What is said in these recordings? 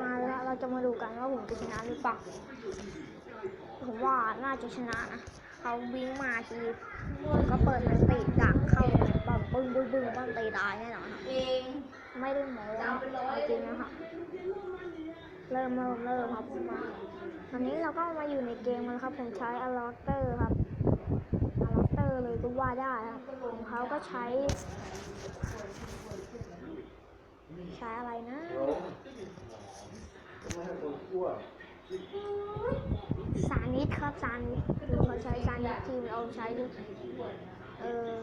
มาแล้วเราจะมาดูกันว่าผมจะชนะหรือเปล่าผมว่าน่าจะชนะนะเขาวิ่งมาทีก็เปิดมันตีดักเข้าเลยปั๊มปึ้งปึ้งปึ้งปั้งตีตายแน่นอนค่ะเองไม่ได้โม้เอาจริงนะคะเริ่มเริ่มเริ่มครับมาตอนนี้เราก็มาอยู่ในเกมกันครับ ผมใช้อลอเตอร์ครับอลอเตอร์เลยก็ว่าได้ครับของเขาก็ใช้ ใช้อะไรนะสานิดครับสานิดคือเขาใช้สานิดทีมเราใช้ดิเออ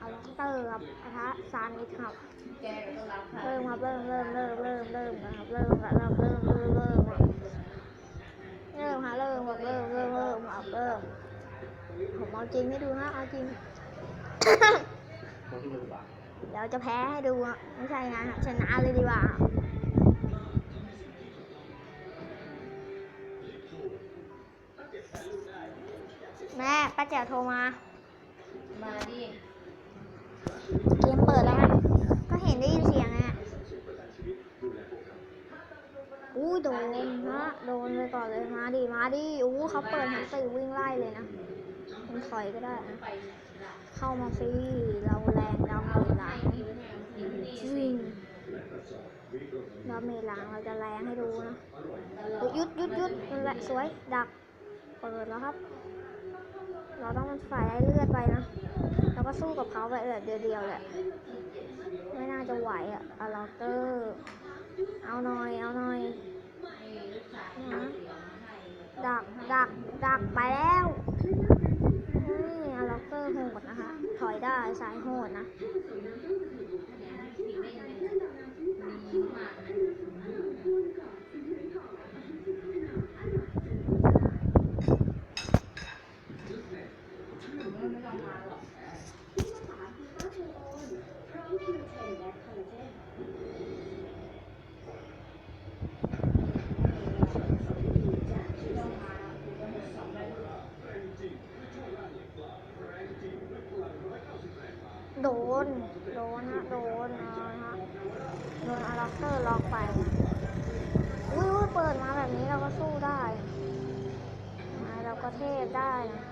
อลอเตอร์ครับกระทะสานิดครับแกก็ต้องรับค่ะเริ่มครับเริ่มเริ่มเริ่มเริ่มเริ่มครับเริ่มครับเริ่มเริ่มเริ่มเริ่มครับเริ่มฮะเริ่มครับเริ่มเริ่มเริ่มครับเริ่มผมเอาจริงให้ดูฮะเอาจริง เดี๋ยวจะแพ้ให้ดูอะไม่ใช่นะ ชนะเลยดีกว่าแม่ป้าแจ๋วโทรมา มาดิ เกมเปิดแล้วนะก็เห็นได้ยินเสียงไงอู้โดนฮะโดนไปก่อนเลยมาดิมาดิอู้เขาเปิดหันตีวิ่งไล่เลยนะมันถอยก็ได้นะไปละเข้ามาสิเราแรงเราเมหลังจ ริงเราเมหลังเราจะแรงให้ดูนะยุดยุดยุดนั่นแหละสวยดักเปิดแล้วครับ เราต้องมันฝ่ายให้เลือดไปนะแล้วก็สู้กับเขาไปแบบเดียวๆแหละไม่น่าจะไหวอะอาล็อกเตอร์เอาหน่อยเอาหน่อยนะดักดักดักไปแล้วนี่อาล็อกเตอร์โหดนะคะ ถอยได้สายโหดนะ โดน โดนฮะโดนนะฮะโดนอาล็อกเตอร์ล็อกไปอุ้ยเปิดมาแบบนี้เราก็สู้ได้มาเราก็เทพได้นะ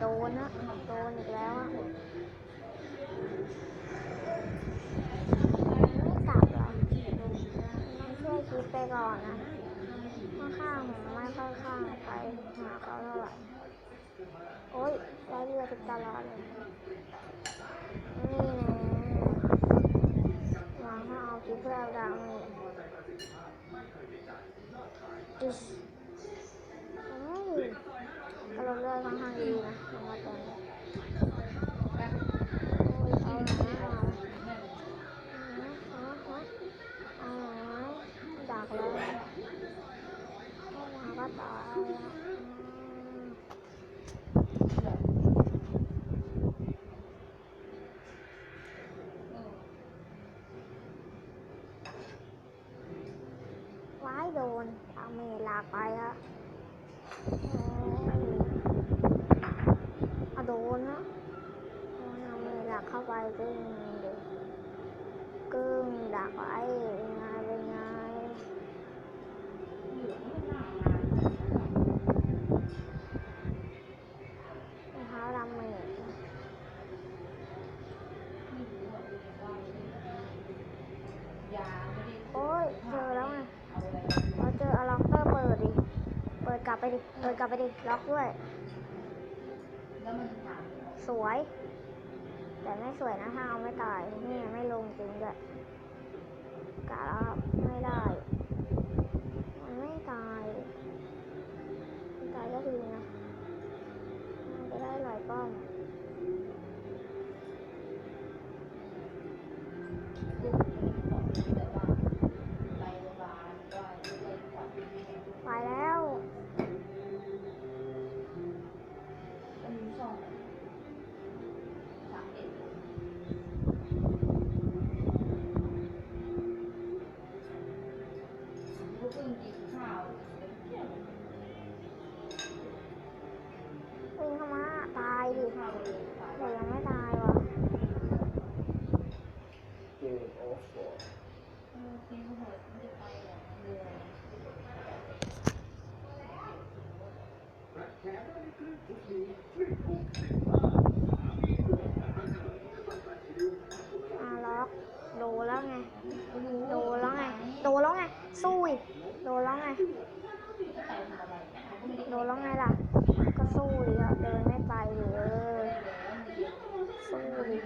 โดนนะโดนอีกแล้วอะไม่กลับหรอต้องช่วยคิดไปก่อนนะข้างๆผมไม่ค่อยข้างไปหาเขาเท่าไหร่ โอ้ยได้เรือทุกตลาดเลยนี่นะวางถ้าเอาคลิปแล้วดังนี่ดิสเฮ้ยกระโดดเรือค่อนข้างดีนะลงมาตรงนี้โอ้ยเอาหน่อยเอาหน่อยเอาหน่อยเอาหน่อยดักเลยเข้ามาก็ตายอะอืมว้ายโดนเอาเมลาไปอะโอ้ยอะโดนนะโอ้ยเอาเมลาเข้าไปกึ่งเด็กกึ่งดักไว้เป็นไงเป็นไงรองเท้าดำเมจยาไม่ได้โอ้ยเจอแล้วไงเราเจออะล็อกเตอร์เปิดดิ เปิดกลับไปดิ เปิดกลับไปดิ ล็อกด้วย สวย แต่ไม่สวยนะถ้าเอาไม่ตายนี่ไม่ลงจริงด้วยกะแล้วครับไม่ได้ มันไม่ตายตายก็ดีนะมันจะได้หลายป้อมลู หนูยังไม่ตายว่ะอาล็อโดนแล้วไง โดนแล้วไง โดนแล้วไง สู้อีกโดนแล้วไง โดนแล้วไงล่ะ ก็สู้อีกเดินไม่ไปเลยู้ดิ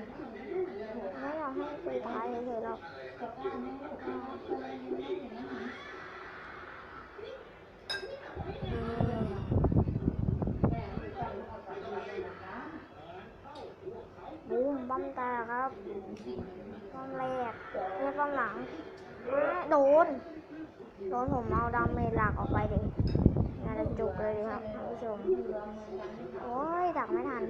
ไม่อยากให้คุยท้ายเฉยๆหรอกอืมบูมบัมตกครับบัมแรกเรียกบัมหลังโดน โดนผมเอาดาเมจหลักออกไปดิงานจะจุกเลยครับท่านผู้ชม โอ้ยดักไม่ทัน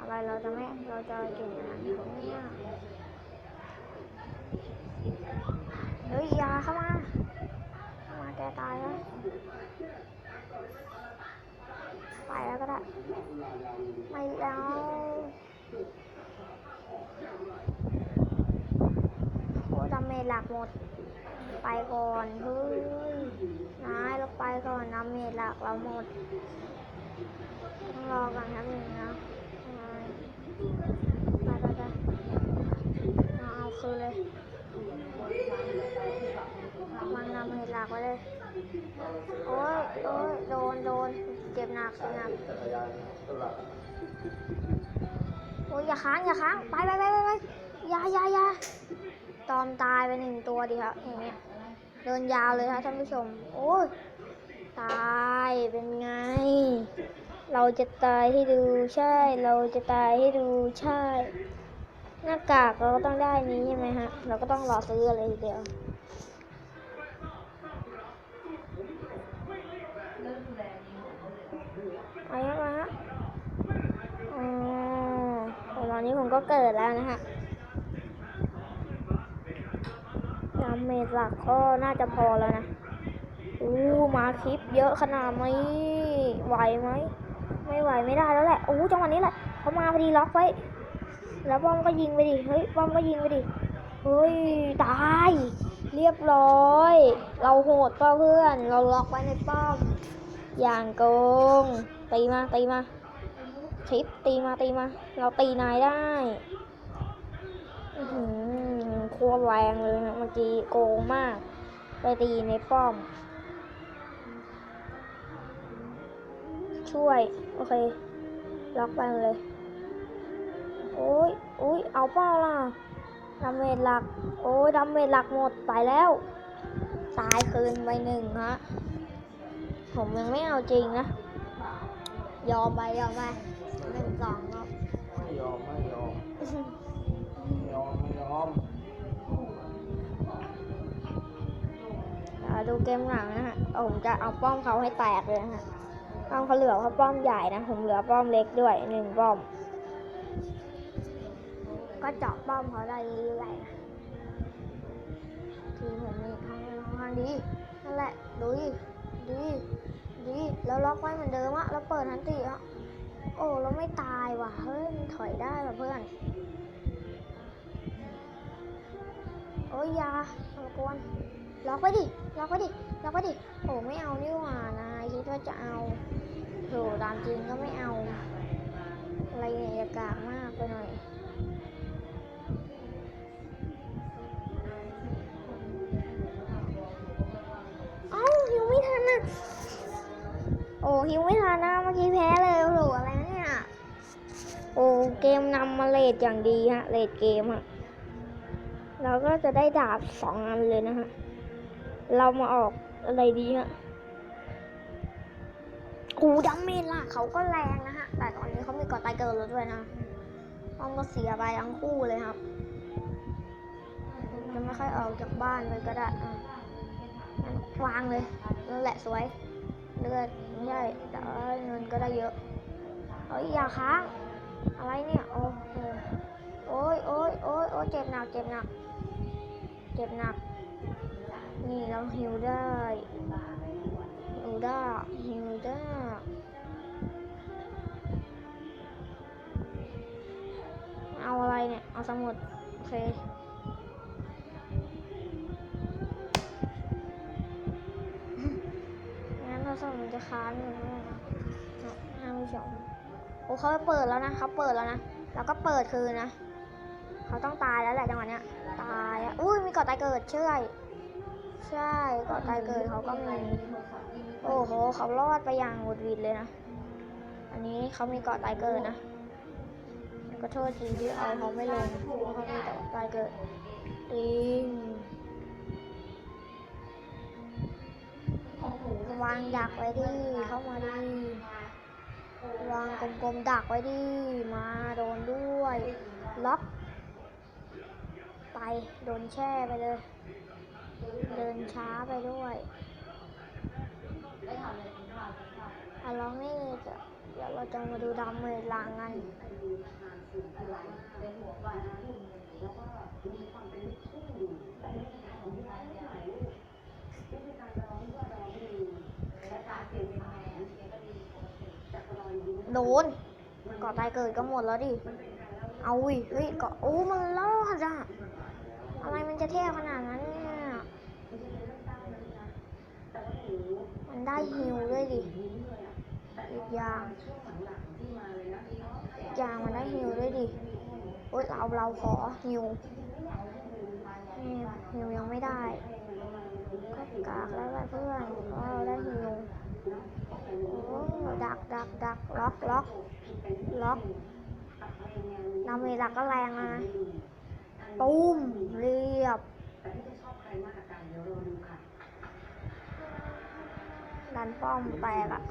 อะไรเราจะไม่เราจะเก่งนาดนี้เนี่ยเฮ้ยยาเข้ามาเข้ามาแกตายแล้วไปแล้วก็ได้ไม่แล้วโอ้ดาเมจหลักหมด ไปก่อนเฮ้ยนายเราไปก่อนดาเมจหลักเราหมดต้องรอก่อนครับหนึ่งนะไปไปไปเอาเอาคืนเลยมันนำเหตุหลั กเลย โอ้ยโอ้ยโดนโดนเจ็บหนักเจ็บหนักโอ้ยอย่าค้างอย่าค้างไปไปไปไปไปอย่าอย่าอย่าตอมตายไปหนึ่งตัวดิครับอย่างเงี้ยเดินยาวเลยครับท่านผู้ชม โอ้ยตายเป็นไง เราจะตายให้ดูใช่ เราจะตายให้ดูใช่ หน้ากากเราก็ต้องได้นี้ใช่ไหมฮะ เราก็ต้องรอซื้อเลยทีเดียว ไปฮะมาฮะอ๋อตอนนี้ผมก็เกิดแล้วนะฮะดาเมจหลักก็น่าจะพอแล้วนะอู้มาคลิปเยอะขนาดนี้ไหวไหม ไม่ไหวไม่ได้แล้วแหละโอ้จังหวะนี้แหละเขามาพอดีล็อกไว้ แล้วป้อมก็ยิงไปดิ เฮ้ยป้อมก็ยิงไปดิ เฮ้ย ตาย เรียบร้อย เราโหดเปล่าเพื่อน เราล็อกไว้ในป้อม อย่างโกง ตีมาตีมาคลิปตีมาตีมา เราตีนายได้หือโคตรแรงเลยนะเมื่อกี้โกงมาก ไปตีในป้อม ช่วย โอเค ล็อกไปเลย โอ้ยโอ้ยเอาเปล่าล่ะดาเมจหลัก โอ้ยดาเมจหลักหมดไปแล้ว ตายคืนไปหนึ่งฮะ ผมยังไม่เอาจริงนะ ยอมไปยอมไปหนึ่งสองครับไม่ยอมไม่ยอมไม่ยอมไม่ยอมเดี๋ยวดูเกมหลังนะฮะเอาผมจะเอาป้อมเขาให้แตกเลยนะฮะป้อมเขาเหลือเขาป้อมใหญ่นะ ผมเหลือป้อมเล็กด้วยหนึ่งป้อม ก็เจาะป้อมเขาได้เรื่อยๆนะทีมผมนี่ทางทางดีนั่นแหละดูดิดีดี แล้วล็อกไว้เหมือนเดิมอะแล้วเปิดทันทีอะโอ้เราไม่ตายว่ะเฮ้ยมันถอยได้ว่ะเพื่อนโอ้ยยาเอกวนล็อกไว้ดิล็อกไว้ดิล็อกไว้ดิโอ้ไม่เอานี่หว่านายคิดว่าจะเอาโถตามจริงก็ไม่เอา อะไรเนี่ยอากากมากไปหน่อย หิวไม่ทันนะเมื่อกี้แพ้เลยโหอะไรนะเนี่ยโอ้เกมนำมาเลดอย่างดีฮะเลดเกมฮะเราก็จะได้ดาบสองอันเลยนะฮะเรามาออกอะไรดีฮะโอ้ดัมเมจล่ะเขาก็แรงนะฮะ แต่ตอนนี้เขามีกอดไตเกิร์ลแล้วด้วยนะต้องก็เสียไปทั้งคู่เลยครับจะไม่ค่อยออกจากบ้านเลยก็ได้วางเลยนั่นแหละสวยเลือด ไม่ใช่แต่ว่าเงินก็ได้เยอะเฮ้ยอย่าค้างอะไรเนี่ยโอ้โหโอ้ยโอ้ยโอ้ยโอ้ยเจ็บหนักเจ็บหนัก เจ็บหนัก นี่เราหิวได้หิวได้หิวได้เอาอะไรเนี่ย เอาสมุด โอเค สมมันจะค้างอยู่นะทางผู้ชมโอ้เขาเปิดแล้วนะเขาเปิดแล้วนะแล้วก็เปิดคืนนะเขาต้องตายแล้วแหละจังหวะเนี้ยตายอะอุ้ยมีเกาะตายเกิดเชื่อยใช่เกาะตายเกิดเขาก็มีโอ้โหเขารอดไปอย่างหวุดหวิดเลยนะอันนี้เขามีเกาะตายเกิดนะก็โทษทีที่เอาเขาไม่ลงเขามีเกาะตายเกิดติง วางดักไว้ดิ เข้ามาดิวางกลมๆดักไว้ดิ มาโดนด้วย ล็อก ไป โดนแช่ไปเลย เดินช้าไปด้วยอะไราวกินข้าวอะลองนี่จะเดี๋ยวเราจะมาดูดำเมจลางกันอะไรเป็นหัวบ้าแล้วก็มีความเป็นลูกทุ่งอยู่ โดนเกาะตายเกิดก็หมดแล้วดิ เอาวิเฮ้ยเกาะโอ้มันรอดอะอะไรมันจะเท่ขนาดนั้นเนี่ย มันได้ฮิวด้วยดิอีกอย่างอีกอย่างมันได้ฮิวด้วยดิ โอ๊ยเราเราขอฮิวฮิวยังไม่ได้ก็กากแล้วเพื่อนเพราะเราได้ฮิว ดักดักดักล็อกล็อกล็อกดาเมจหลักก็แรงแล้วนะตุ้มเรียบดันป้อมแตกอะ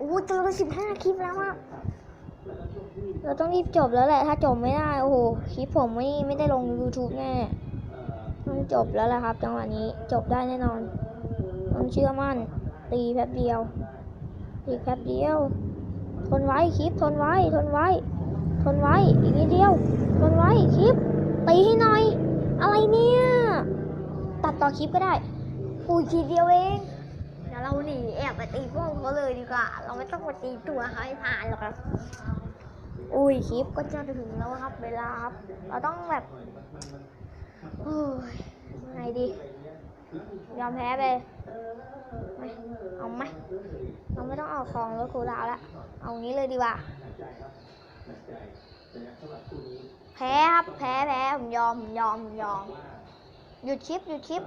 อู้เจอสิบห้าคลิปแล้วอะเราต้องรีบจบแล้วแหละ ถ้าจบไม่ได้ โอ้โห คลิปผมไม่ไม่ได้ลง YouTube แน่ ต้องจบแล้วแหละครับ จังหวะนี้จบได้แน่นอนต้องเชื่อมั่น ตีแป๊บเดียวตีแป๊บเดียว ทนไว้คลิปทนไว้ ทนไว้ ทนไว้อีกนิดเดียว ทนไว้คลิปตีให้หน่อย อะไรเนี่ย ตัดต่อคลิปก็ได้อุ้ยทีเดียวเองเดี๋ยวเราหนีแอบไปตีพวกเขาเลยดีกว่า เราไม่ต้องไปตีตัวเขาให้ผ่านหรอกครับอุ้ยคลิปก็จะถึงแล้วครับ เวลาครับ เราต้องแบบ โอ้ยไงดี ยอมแพ้ไปไม่เอาไหมเราไม่ต้องเอาของรถครูดาวแล้วเอางี้เลยดีกว่า แพ้ครับ แพ้แพ้ผมยอมผมยอมผมยอม หยุดคลิป หยุดคลิป